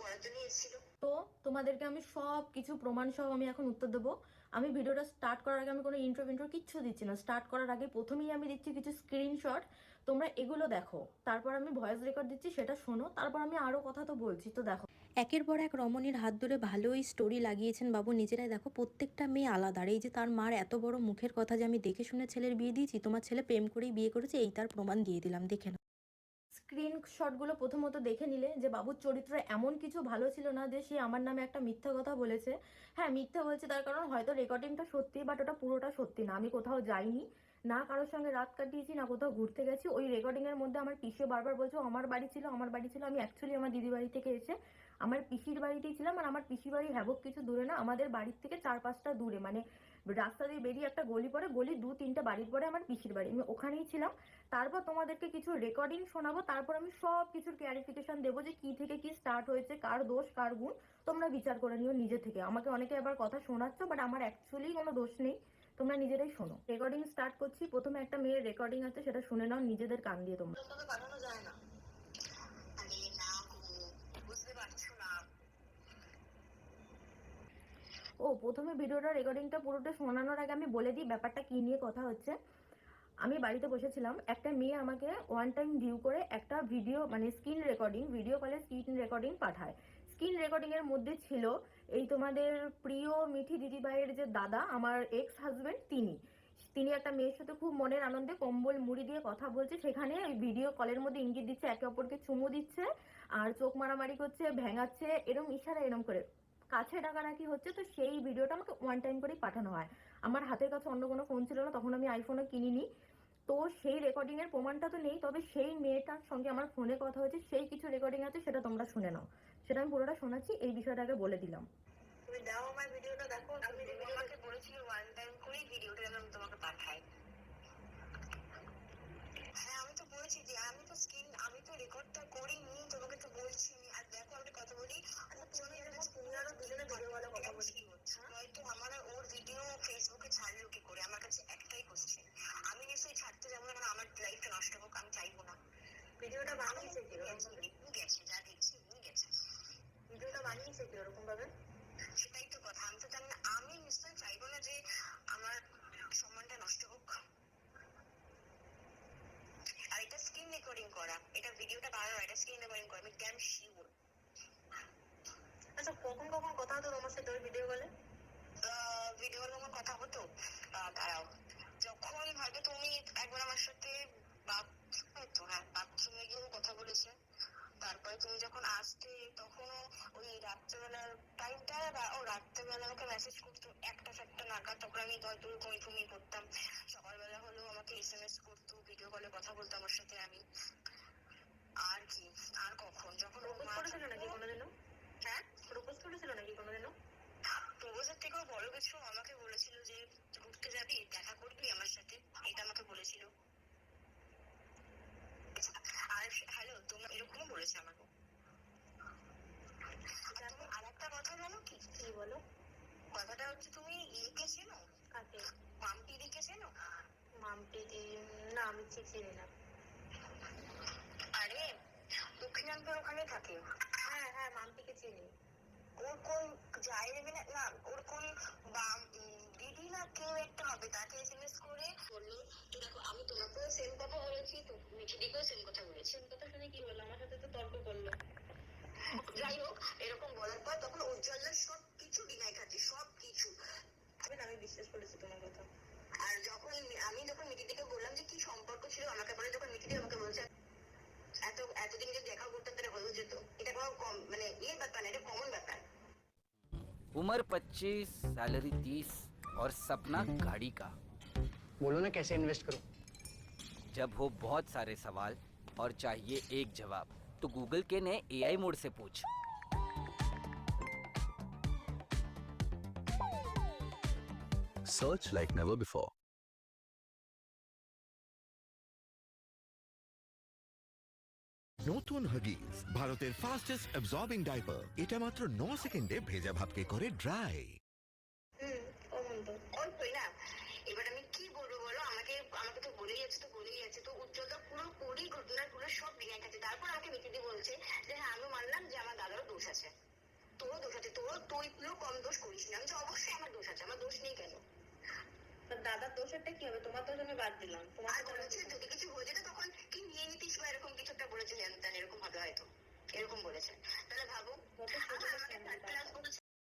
করার জন্য এসেছিল। তো তোমাদেরকে আমি সব কিছু প্রমাণ সহ আমি এখন উত্তর দেবো। আমি ভিডিওটা স্টার্ট করার আগে আমি কোনো ইন্ট্রো ইন্ট্রো কিচ্ছু দিচ্ছি না। স্টার্ট করার আগে প্রথমেই আমি দিচ্ছি কিছু স্ক্রিনশট তোমরা এগুলো দেখো। তারপর আমি ভয়েস রেকর্ড দিচ্ছি সেটা শোনো। তারপর আমি আরও কথা তো বলছি তো দেখো। একের পর এক রমণীর হাত ধরে ভালোই স্টোরি লাগিয়েছেন বাবু। নিজেরাই দেখো প্রত্যেকটা মেয়ে আলাদা। আর এই যে তার মার এত বড় মুখের কথা যে আমি দেখে শুনে ছেলের বিয়ে দিয়েছি তোমার ছেলে প্রেম করেই বিয়ে করেছে এই তার প্রমাণ দিয়ে দিলাম দেখে নাও স্ক্রিনশটগুলো প্রথমত দেখে নিলে যে বাবুর চরিত্র এমন কিছু ভালো ছিল না যে সে আমার নামে একটা মিথ্যা কথা বলেছে। হ্যাঁ মিথ্যা বলছে তার কারণ হয়তো রেকর্ডিংটা সত্যি বাট ওটা পুরোটা সত্যি না। আমি কোথাও যাইনি, না কারোর সঙ্গে রাত কাটিয়েছি, না কোথাও ঘুরতে গেছি। ওই রেকর্ডিং এর মধ্যে আমার পিসিও বারবার বলছে আমার বাড়ি ছিল, আমার বাড়ি ছিল। আমি অ্যাকচুয়ালি আমার দিদি বাড়ি থেকে এসে আমার পিসির বাড়িতেই ছিলাম, আর আমার পিসির বাড়ি হ্যাবক কিছু দূরে না, আমাদের বাড়ির থেকে চার পাঁচটা দূরে। মানে রাস্তা দিয়ে বেরিয়ে একটা গলি পরে গলি দু তিনটা বাড়ির পরে আমার পিসির বাড়ি। আমি ওখানেই ছিলাম। তারপর তোমাদেরকে কিছু রেকর্ডিং শোনাবো, তারপর আমি সব কিছুর ক্লারিফিকেশন দেবো যে কি থেকে কি স্টার্ট হয়েছে, কার দোষ, কার গুণ। তোমরা বিচার করে নিও নিজে থেকে। আমাকে অনেকে আবার কথা শোনাচ্ছ বাট আমার অ্যাকচুয়ালি কোনো দোষ নেই। তোমরা নিজেরাই শোনো। রেকর্ডিং স্টার্ট করছি। প্রথমে একটা মেয়ের রেকর্ডিং আছে, সেটা শুনে নাও, নিজেদের কান দিয়ে তোমরা। যায় না আরে না গো, বুঝতে পারছ না ও প্রথমে ভিডিওটা রেকর্ডিংটা পুরোটা শোনানোর আগে আমি বলে দিই ব্যাপারটা কি নিয়ে কথা হচ্ছে। আমি বাড়িতে বসেছিলাম, একটা মেয়ে আমাকে ওয়ান টাইম ভিউ করে একটা ভিডিও মানে স্ক্রিন রেকর্ডিং ভিডিও কলে স্ক্রিন রেকর্ডিং পাঠায়। স্ক্রিন রেকর্ডিং এর মধ্যে ছিল এই তোমাদের প্রিয় মিঠি দিদিভাইয়ের যে দাদা, আমার এক্স হাজবেন্ড তিনি। তিনি একটা মেয়ের সাথে খুব মনের আনন্দে কম্বল মুড়ি দিয়ে কথা বলছে, সেখানে ওই ভিডিও কলের মধ্যে ইঙ্গিত দিচ্ছে, একে অপরকে চুমু দিচ্ছে, আর চোখ মারামারি করছে, ভেঙাচ্ছে, এরম ইশারা এরম করে। কাছে ডাকাডাকি হচ্ছে, তো সেই ভিডিওটা আমাকে ওয়ান টাইম করেই পাঠানো হয়। আমার হাতের কাছে অন্য কোনো ফোন ছিল না, তখন আমি আইফোনও কিনিনি। তো সেই রেকর্ডিং এর প্রমাণটা তো নেই, তবে সেই মেয়েটার সঙ্গে আমার ফোনে কথা হয়েছে, সেই কিছু রেকর্ডিং আছে, সেটা তোমরা শুনে নাও। সেটা আমি পুরোটা শোনাচ্ছি, এই বিষয়টাকে বলে দিলাম। তুমি দাও আমার ভিডিওটা, দেখো তুমি আমাকে বলেছিল ওয়ান টাইম করেই ভিডিওটা যেন আমি তোমাকে পাঠাই হ্যাঁ আমি তো বলেছি যে আমি তো স্ক্রিন আমি তো রেকর্ডটা করিনি তোমাকে তো বলছি আর দেখো আমি একটা কথা বলি আমি তুমি এরকম তুমি আরও দুজনে ভিডিও বলে কথা বলি কি হচ্ছে হয়তো আমার আর ওর ভিডিও ফেসবুকে ছাড়লো কি করে আমার কাছে একটাই কোশ্চেন আমি নিশ্চয়ই ছাড়তে যাব না কারণ আমার লাইফটা নষ্ট হোক আমি চাইব না ভিডিওটা বানিয়েছে কি গেছে যা দেখছি উনি গেছে ভিডিওটা বানিয়েছে কি ওরকম ভাবে সেটাই তো কথা আমি তো জানি না আমি নিশ্চয়ই চাইব না যে আমার সম্মানটা নষ্ট হোক আর এটা স্ক্রিন রেকর্ডিং করা এটা ভিডিওটা বানানো এটা স্ক্রিন রেকর্ডিং করা আমি ক্যাম শিওর আচ্ছা কখন কখন কথা হতো তোমার সাথে ওই ভিডিও বলে ভিডিও কলে কথা হতো দাঁড়াও। যখন হয়তো তুমি একবার আমার সাথে হ্যাঁ বাথরুমে গিয়েও কথা বলেছে। তারপরে তুমি যখন আসতে তখনও ওই রাত্রেবেলার টাইমটা ও রাত্রেবেলা আমাকে মেসেজ করতো একটা চারটা নাগাদ তখন আমি হয়তো ঘুমিয়ে ঘুমিয়ে করতাম সকালবেলা হলেও আমাকে এস এম এস করতো ভিডিও কলে কথা বলতো আমার সাথে আমি। আর কি আর কখন? যখন করেছিল নাকি কোনোদিনও? হ্যাঁ? প্রপোজ করেছিল নাকি কোনোদিনও? প্রপোজের থেকেও বড় কিছু আমাকে বলেছিল যে ঘুরতে যাবি দেখা করবি আমার সাথে এটা আমাকে বলেছিল আর হ্যালো তোমরা এরকমও বলেছে আমাকে আর একটা কথা জানো কি কি বলো কথাটা হচ্ছে তুমি ইয়েকে চেনো কাকে মাম্পি দিকে চেনো মাম্পি দি না আমি ঠিক চিনি না আরে দক্ষিণান্তর ওখানে থাকে। হ্যাঁ হ্যাঁ মাম্পিকে চিনি। ওর কোন যাই নেবে না ওর কোন দিদি না কেউ একটা হবে তাকে এসএমএস করে বলল দেখো আমি তোমাকেও সেম কথা বলেছি তো মিঠিদিকেও সেম কথা বলেছি। সেম কথা শুনে কি বলল? আমার সাথে তো তর্ক করল। যাই হোক এরকম বলার পর তখন উজ্জ্বলের সব কিছু ডিনাই খাচ্ছি সব কিছু না, আমি বিশ্বাস করেছি তোমার কথা। আর যখন उम्र 25 सैलरी 30 और सपना गाड़ी का। बोलो ना कैसे इन्वेस्ट करूँ? जब हो बहुत सारे सवाल और चाहिए एक जवाब तो गूगल के ने एआई मोड से पूछ। Search like never before. নতুন হাগিস ভারতের ফাস্টেস্ট অ্যাবজর্বিং ডাইপার এটা মাত্র ন সেকেন্ডে ভেজা ভাবকে করে ড্রাই তো অল্পই না। এবার আমি কি বলব বলো? আমাকে আমাকে তো বলেই যাচ্ছে তো বলেই যাচ্ছে। তো উজ্জ্বলতা পুরো পুরি ঘটনার পুরো সব খাচ্ছে তারপর আমাকে বলছে যে হ্যাঁ আমি মানলাম যে আমার দাদারও দোষ আছে। তোরও দোষ আছে। তোরও তুই তুইও কম দোষ করিস না। আমি তো অবশ্যই আমার দোষ আছে। আমার দোষ নেই কেন? দাদার দোষেরটা কি হবে? তোমার দোষ আমি বাদ দিলাম। তোমার যদি কিছু হয়ে যেত তখন বলেছিলেন দেন এরকম হবে হয়তো এরকম বলেছেন। তাহলে ভাবো ক্লাস